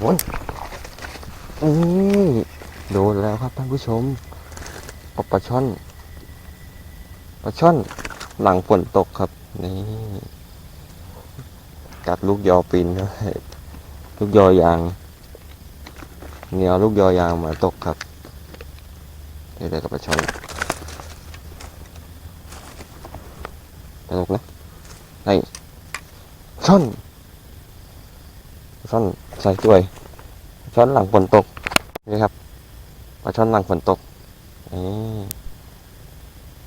โอ้ยอือโดนแล้วครับท่านผู้ชมปลาช่อนปลาช่อนหลังฝนตกครับนี่กัดลูกยอปีนด้วยลูกยอยางเหนียวลูกยอยางมาตกครับนี่เลยกับปลาช่อนตลกนะนี่ช่อนช่อน ใส่ถ้วย ช้อนหลังฝนตกนี่ครับปลาช้อนหลังฝนตกนี่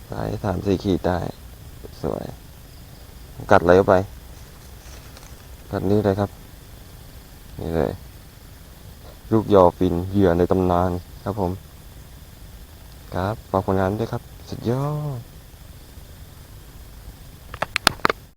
สายสามสี่ขีดได้ สวย กัดเลยไป กัดนี้เลยครับ นี่เลย ลูกยอฟินเหยื่อในตำนานครับผม ครับฝากผลงานด้วยครับ สุดยอด